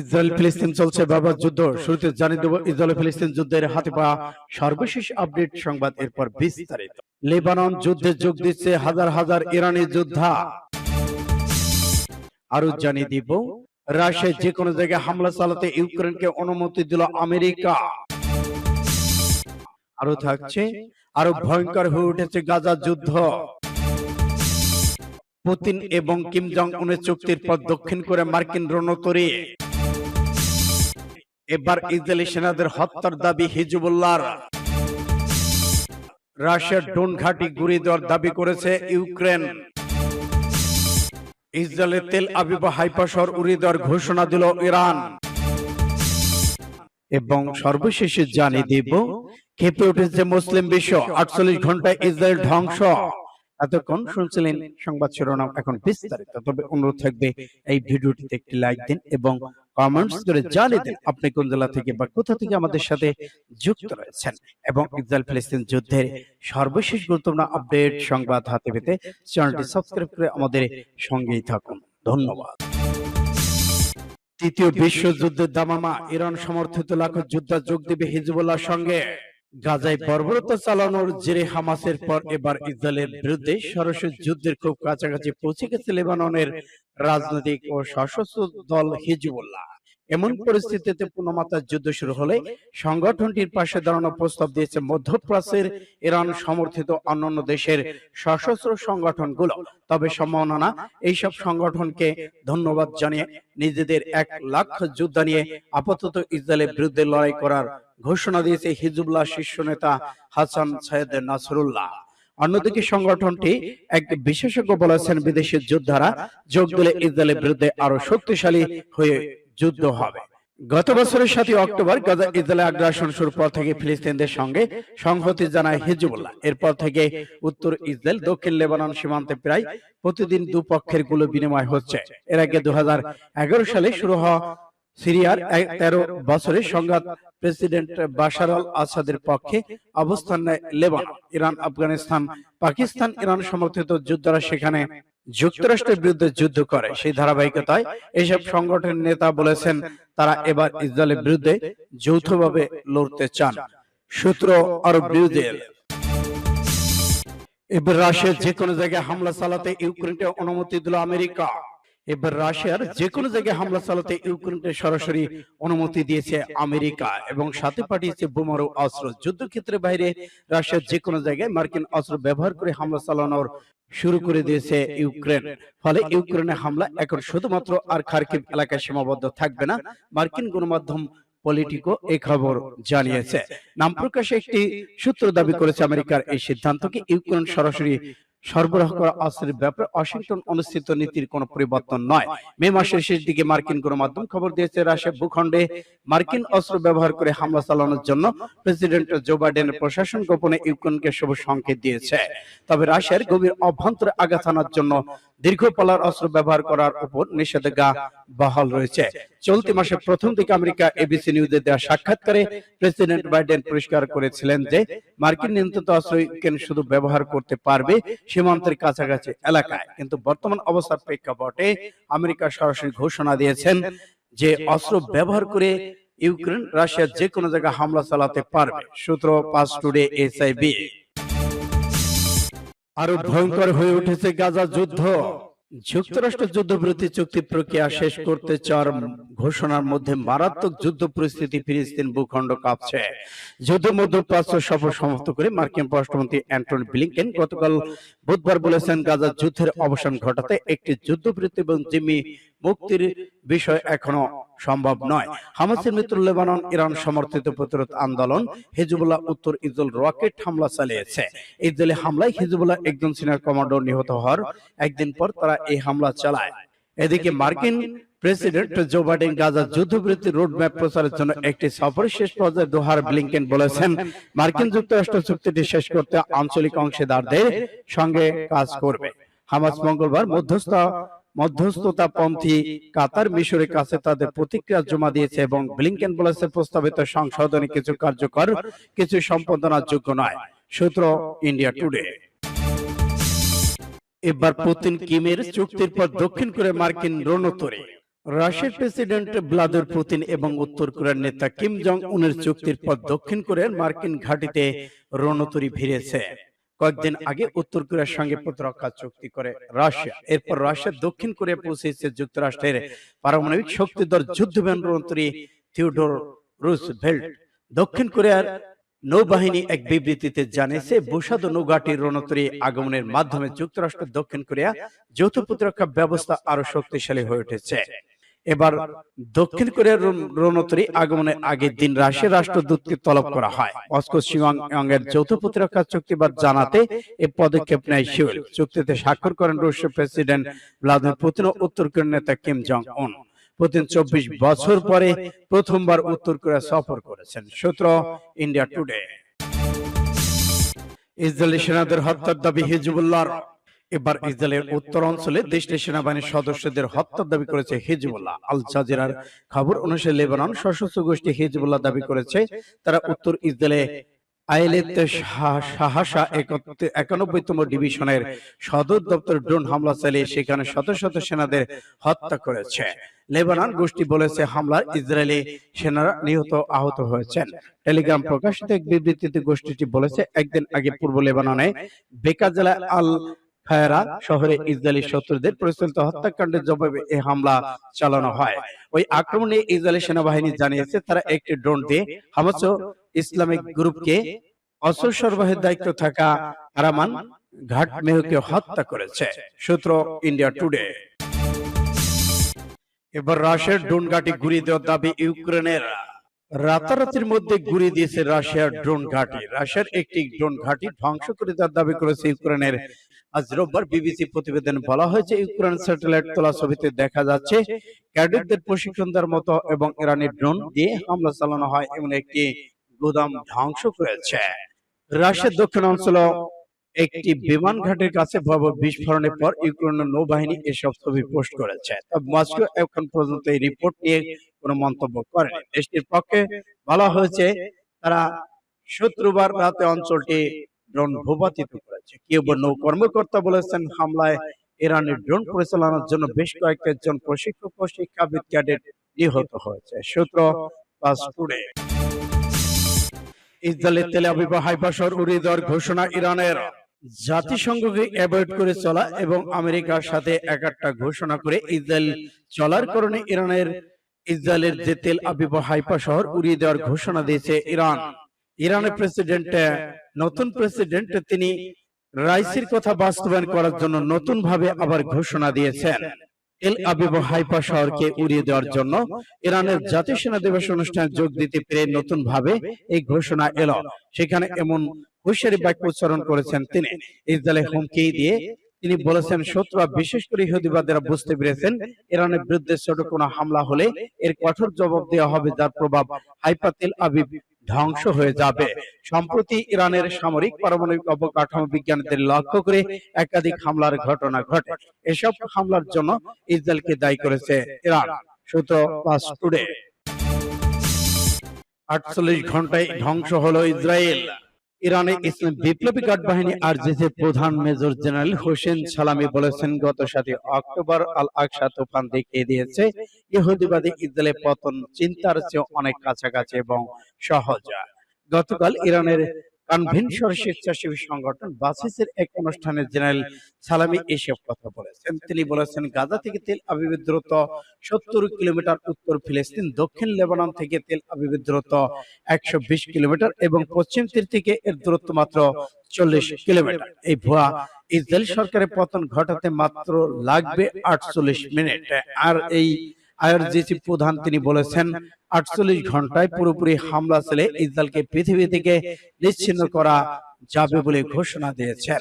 Israel ফিলিস্তিন চলছে বাবা যুদ্ধ। শুরুতে জানিয়ে দেব, ইসরায়েল ফিলিস্তিন যুদ্ধের হাতে পাওয়া সর্বশেষ আপডেট সংবাদ এরপর বিস্তারিত। লেবানন যুদ্ধে যোগ দিচ্ছে হাজার হাজার ইরানি যোদ্ধা। আরও জানিয়ে দিব রাশিয়া যে কোনো জায়গায় হামলা চালাতে ইউক্রেনকে অনুমতি দিল আমেরিকা। আরও থাকছে আরও ভয়ঙ্কর হয়ে উঠেছে গাজা যুদ্ধ। পুতিন এবং কিম জং উনের চুক্তির পর দক্ষিণ করে মার্কিন রণতরী। এবার ইসরায়েলি সেনাদের হত্যার দাবি হিজবুল্লাহর। রাশিয়ার ডোন ঘাঁটি গুড়িয়ে দেওয়ার দাবি করেছে ইউক্রেন। ইসরায়েলের তেল আবিব হাইপাশর উড়িয়ে দেওয়ার ঘোষণা দিল ইরান। এবং সর্বশেষে জানিয়ে দিব খেপে উঠেছে মুসলিম বিশ্ব। আটচল্লিশ ঘন্টায় ইসরায়েল ধ্বংস। এতক্ষণ শুনছিলেন সংবাদ শিরোনাম। এখন বিস্তারিত। তবে অনুরোধ থাকবে এই ভিডিওটিতে একটি লাইক দিন এবং কমেন্টস করে জানিয়ে দিন আপনি কোন জেলা থেকে বা কোথা থেকে আমাদের সাথে যুক্ত রয়েছেন এবং ইসরায়েল ফিলিস্তিন যুদ্ধের সর্বশেষ গুরুত্বপূর্ণ আপডেট সংবাদ হাতে পেতে চ্যানেলটি সাবস্ক্রাইব করে আমাদের সঙ্গেই থাকুন। ধন্যবাদ। তৃতীয় বিশ্বযুদ্ধের দামামা ইরান সমর্থিত লাখো যোদ্ধা যোগ দেবে হিজবুল্লাহর সঙ্গে। গাজায় বর্বরতা চালানোর জেরে হামাসের পর এবার ইসরায়েলের বিরুদ্ধে সরাসরি যুদ্ধের খুব কাছাকাছি পৌঁছে গেছে লেবাননের রাজনৈতিক ও সশস্ত্র দল হিজবুল্লাহ। এমন পরিস্থিতিতে পূর্ণমাত্রার যুদ্ধ শুরু হলে সংগঠনটির পাশে দাঁড়ানোর প্রস্তাব দিয়েছে মধ্যপ্রাচ্যের ইরান সমর্থিত অন্যান্য দেশের সশস্ত্র সংগঠনগুলো। তবে সম্মাননা এইসব সংগঠনকে ধন্যবাদ জানিয়ে নিজেদের এক লাখ যোদ্ধা নিয়ে আপাতত ইসরায়েলের বিরুদ্ধে লড়াই করার ঘোষণা দিয়েছে হিজবুল্লাহ শীর্ষ নেতা হাসান সৈয়দ নাসরুল্লাহ। অন্যদিকে সংগঠনটি এক বিশেষজ্ঞ বলেছেন বিদেশি যোদ্ধারা যোগ দিলে ইসরায়েলের বিরুদ্ধে আরও শক্তিশালী হয়ে যুদ্ধ হবে। গত বছরের সাতই অক্টোবর গাজা ইসরায়েলের আগ্রাসন শুরুর পর থেকে ফিলিস্তিনদের সঙ্গে সংহতি জানায় হিজবুল্লাহ। এরপর থেকে উত্তর ইসরায়েল, দক্ষিণ লেবানন সীমান্তে প্রায় প্রতিদিন দুপক্ষেরগুলো বিনিময় হচ্ছে। এর আগে দু হাজার এগারো সালে শুরু হওয়া সিরিয়ার তেরো বছরের সংঘাত প্রেসিডেন্ট বাশার আল আসাদের পক্ষে অবস্থান নেয় Lebanon Iran Afghanistan Pakistan Iran সমর্থিত যোদ্ধারা সেখানে যুক্তরাষ্ট্রের বিরুদ্ধে যুদ্ধ করে। সেই ধারাবাহিকতায় এসব সংগঠনের নেতা বলেছেন তারা এবার ইসরায়েলের বিরুদ্ধে যৌথভাবে লড়তে চান। সূত্র আরব বিরুদ্ধের এবার রাশিয়ার যে কোনো জায়গায় হামলা চালাতে ইউক্রেনকে অনুমতি দিল আমেরিকা। এবার রাশিয়ার যে কোনো জায়গায় হামলা চালাতে ইউক্রেনকে সরাসরি অনুমতি দিয়েছে আমেরিকা এবং সাথে পাঠিয়েছে বোমারু অস্ত্র। যুদ্ধক্ষেত্রের বাইরে রাশিয়ার যে কোনো জায়গায় মার্কিন অস্ত্র ব্যবহার করে হামলা চালানোর শুরু করে দিয়েছে ইউক্রেন। ফলে ইউক্রেনের হামলা এখন শুধুমাত্র আর খার্কিভ এলাকায় সীমাবদ্ধ থাকবে না। মার্কিন গণমাধ্যম পলিটিকো এই খবর জানিয়েছে। নাম প্রকাশে একটি সূত্র দাবি করেছে আমেরিকার এই সিদ্ধান্তকে ইউক্রেন সরাসরি সরবরাহ করা অস্ত্রের ব্যাপারে ওয়াশিংটন অনুষ্ঠিত নীতির কোনো পরিবর্তন নয়। মে মাসের শেষ দিকে মার্কিন গণমাধ্যম খবর দিয়েছে রাশিয়া ভূখণ্ডে মার্কিন অস্ত্র ব্যবহার করে হামলা চালানোর জন্য প্রেসিডেন্ট জো বাইডেনের প্রশাসন গোপনে ইউক্রেনকে শুভ সংকেত দিয়েছে। তবে রাশিয়ার গভীর অভ্যন্তরে আঘাত আনার জন্য দীর্ঘ পালার অস্ত্র ব্যবহার করার উপর নিষেধাজ্ঞা বহাল রয়েছে। চলতি মাসের প্রথম দিকে আমেরিকা এবিসি নিউজে দেওয়া সাক্ষাৎকারে প্রেসিডেন্ট বাইডেন পরিষ্কার করেছিলেন যে, মার্কিন নিয়ন্ত্রিত অস্ত্র ইউক্রেন শুধু ব্যবহার করতে পারবে সীমান্তের কাছাকাছি এলাকায়। কিন্তু বর্তমান অবস্থার প্রেক্ষাপটে আমেরিকা সরাসরি ঘোষণা দিয়েছেন যে, অস্ত্র ব্যবহার করে ইউক্রেন, রাশিয়ার যে কোনো জায়গায় হামলা চালাতে পারবে। সূত্র পাঁচ টুডে এসআইবি আরও ভয়ঙ্কর হয়ে উঠেছে গাজা যুদ্ধ। যুক্তরাষ্ট্র যুদ্ধবিরতি চুক্তি প্রক্রিয়া শেষ করতে চার ঘোষণার মধ্যে মারাত্মক যুদ্ধ পরিস্থিতি ফিলিস্তিন ভূখণ্ড কাঁপছে। যুদ্ধ মধ্যপ্রাচ্য সফর সমাপ্ত করে মার্কিন পররাষ্ট্রমন্ত্রী অ্যান্টনি ব্লিংকেন গতকাল বুধবার বলেছেন গাজা যুদ্ধের অবসান ঘটাতে একটি যুদ্ধবিরতি এবং জিম্মি মুক্তির বিষয় এখনও সম্ভব নয়। হামাসের মৃত্যু লেবানন ইরান সমর্থিত প্রতিরোধ আন্দোলন হিজবুল্লাহ উত্তর ইসরায়েল রকেট হামলা চালিয়েছে। ইসরায়েলি হামলায় হিজবুল্লাহ একজন সিনিয়র কমান্ডার নিহত হওয়ার একদিন পর তারা এই হামলা চালায়। এদিকে মার্কিন প্রেসিডেন্ট জো বাইডেন গাজা যুদ্ধবিরতি রোডম্যাপ প্রচারের জন্য একটি সফরের শেষ পর্যায়ে দোহার ব্লিংকেন বলেছেন মার্কিন যুক্তরাষ্ট্র চুক্তিটি শেষ করতে আঞ্চলিক অংশীদারদের সঙ্গে কাজ করবে। হামাস মঙ্গলবার মধ্যস্থ মধ্যস্থতা পন্থী কাতার মিশরের কাছে তাদের প্রতিক্রিয়া জমা দিয়েছে এবং ব্লিংকেন বলেছে, প্রস্তাবিত সংশোধনী কিছু কার্যকর, কিছু সম্পাদনার যোগ্য নয়। সূত্র ইন্ডিয়া টুডে। এবার পুতিন কিমের চুক্তির পর দক্ষিণ করে মার্কিন রণতরী। রাশিয়ার প্রেসিডেন্ট ভ্লাদিমির পুতিন এবং উত্তর কোরিয়ার নেতা কিম জং উনের চুক্তির পর দক্ষিণ কোরিয়ার মার্কিন ঘাঁটিতে রণতরী ভিড়েছে। কয়েকদিন আগে উত্তর কোরিয়ার সঙ্গে প্রতিরক্ষা চুক্তি করে রাশিয়া। এরপর রাশিয়া দক্ষিণ কোরিয়া পৌঁছেছে যুক্তরাষ্ট্রের পারমাণবিক শক্তিধর যুদ্ধবিমান রণতরী থিওডোর রুজভেল্ট দক্ষিণ কোরিয়ার নৌবাহিনী এক বিবৃতিতে জানিয়েছে বুসাদ নৌঘাটির রণতরী আগমনের মাধ্যমে যুক্তরাষ্ট্র দক্ষিণ কোরিয়া যৌথ প্রতিরক্ষা ব্যবস্থা আরও শক্তিশালী হয়ে উঠেছে। এবার দক্ষিণ কোরিয়ার রণ- রণতরী আগমনের আগের দিন রাশিয়ার রাষ্ট্রদূতকে তলব করা হয়। মস্কো শিয়ং এর যৌথ প্রতিরক্ষা চুক্তিবাদ জানাতে এই পদক্ষেপ নেয় সিউল। চুক্তিতে স্বাক্ষর করেন রুশ প্রেসিডেন্ট ভ্লাদিমির পুতিন ও উত্তর কোরিয়ার নেতা কিম জং উন পুতিন চব্বিশ বছর পরে প্রথমবার উত্তর কোরিয়া সফর করেছেন। সূত্র ইন্ডিয়া টুডে। ইসরায়েলি সেনাদের হত্যার দাবি হিজবুল্লাহর। এবার ইসরায়েলের উত্তর অঞ্চলে দেশটির সেনাবাহিনীর সদস্যদের হত্যার দাবি করেছে হিজবুল্লাহ। আল জাজিরার খবর অনুসারে লেবানন সশস্ত্র গোষ্ঠী হিজবুল্লাহ দাবি করেছে। তারা উত্তর ইসরায়েলে আইলেত সাহাসা একানব্বইতম ডিভিশনের সদর দপ্তর ড্রোন হামলা চালিয়ে সেখানে শত শত সেনাদের হত্যা করেছে। লেবানন গোষ্ঠী বলেছে হামলায় ইসরায়েলি সেনারা নিহত আহত হয়েছেন। টেলিগ্রাম প্রকাশিত এক বিবৃতিতে গোষ্ঠীটি বলেছে একদিন আগে পূর্ব লেবাননে বেকা জেলা আল ফায়ারা শহরে ইসরায়েলি শত্রুদের পরিচালিত হত্যাকাণ্ডের জবাবে এই হামলা চালানো হয়। ওই আক্রমণে ইসরায়েলি সেনাবাহিনী জানিয়েছে তারা একটি ড্রোন দিয়ে হামাস ইসলামিক গ্রুপকে অস্ত্র সরবরাহের দায়িত্ব থাকা আরামান ঘাট মেহুকে হত্যা করেছে। সূত্র ইন্ডিয়া টুডে এবার রাশিয়ার ড্রোন ঘাটি ঘুরিয়ে দেওয়ার দাবি ইউক্রেনের। রাতারাতির মধ্যে ঘুরিয়ে দিয়েছে রাশিয়ার ড্রোন ঘাঁটি। রাশিয়ার একটি ড্রোন ঘাঁটি ধ্বংস করে দেওয়ার দাবি করেছে ইউক্রেনের। আজ রোববার বিবিসি প্রতিবেদন বলা হয়েছে, ইউক্রেন স্যাটেলাইট তোলা ছবিতে দেখা যাচ্ছে, ক্যাডেটদের প্রশিক্ষণ দেওয়ার মতো এবং ইরানি ড্রোন দিয়ে হামলা চালানো হয় এমন একটি গুদাম ধ্বংস করেছে। রাশিয়ার দক্ষিণ অঞ্চল একটি বিমান ঘাটের কাছে ভয়াবহ বিস্ফোরণের পর ইউক্রেনের নৌবাহিনী এসব ছবি পোস্ট করেছে। মস্কো এখন পর্যন্ত এই রিপোর্ট নিয়ে কোনো মন্তব্য করেনি। দেশটির পক্ষে বলা হয়েছে, তারা শুক্রবার রাতে অঞ্চলটি ড্রোন ভূপাতিত করেছে। কেউ নৌ কর্মকর্তা বলেছেন, হামলায় ইরানের ড্রোন পরিচালনার জন্য বেশ কয়েকজন প্রশিক্ষক ও শিক্ষাবিদ ক্যাডেট নিহত হয়েছে। সূত্র পাস টুডে ইসরায়েলের তেল আবিব হাইফা শহর উড়িয়ে দেওয়ার ঘোষণা ইরানের। জাতিসংঘকে অ্যাভয়েড করে চলা এবং আমেরিকার সাথে একাট্টা ঘোষণা করে ইসরায়েল চলার কারণে ইরানের ইসরায়েলের যে তেল আবিব হাইফা শহর উড়িয়ে দেওয়ার ঘোষণা দিয়েছে ইরান। ইরানের প্রেসিডেন্ট নতুন প্রেসিডেন্ট তিনি রাইসির কথা বাস্তবায়ন করার জন্য নতুন ভাবে আবার ঘোষণা দিয়েছেন। তেল আবিব হাইফা শহরকে উড়িয়ে দেওয়ার জন্য ইরানের জাতীয় সেনা দিবস অনুষ্ঠানে যোগ দিতে পেরে নতুন ভাবে এই ঘোষণা এলো। সেখানে এমন হুঁশিয়ারি বাক্য উচ্চারণ করেছেন তিনি। ইসরায়েলে হুমকি দিয়ে তিনি বলেছেন শত্রুরা বিশেষ করে ইহুদিবাদীরা বুঝতে পেরেছেন ইরানের বিরুদ্ধে ছোট কোনো হামলা হলে এর কঠোর জবাব দেওয়া হবে যার প্রভাব হাইফা তেল আবিব ধ্বংস হয়ে যাবে। সম্প্রতি ইরানের সামরিক পারমাণবিক অবকাঠামো বিজ্ঞানীদের লক্ষ্য করে একাধিক হামলার ঘটনা ঘটে। এসব হামলার জন্য ইসরায়েলকে দায়ী করেছে ইরান। সূত্র পাস টুডে আটচল্লিশ ঘন্টায় ধ্বংস হলো ইসরায়েল। ইরানের ইসলাম বিপ্লবী গার্ড বাহিনী আরজিসির প্রধান মেজর জেনারেল হোসেন সালামি বলেছেন গত সাতই অক্টোবর আল আকসা তুফান দেখিয়ে দিয়েছে ইহুদিবাদী ইসরায়েলের পতন চিন্তার চেয়ে অনেক কাছাকাছি এবং সহজ। গতকাল ইরানের কনভেনশন স্বেচ্ছাসেবী সংগঠন বাসিসের এক অনুষ্ঠানে জেনারেল সালামি এসব কথা বলেছেন। তিনি বলেছেন গাজা থেকে তেল আবিবের সত্তর কিলোমিটার উত্তর ফিলিস্তিন দক্ষিণ লেবানন থেকে তেল আবিবের দূরত্ব একশো বিশ কিলোমিটার এবং পশ্চিম তীর থেকে এর দূরত্ব মাত্র চল্লিশ কিলোমিটার। এই ভুয়া ইসরায়েল সরকারের পতন ঘটাতে মাত্র লাগবে আটচল্লিশ মিনিট। আর এই আইআরজিসি প্রধান তিনি বলেছেন আটচল্লিশ ঘন্টায় পুরোপুরি হামলা চলে ইসরায়েলকে পৃথিবী থেকে নিশ্চিন্ন করা যাবে বলে ঘোষণা দিয়েছেন।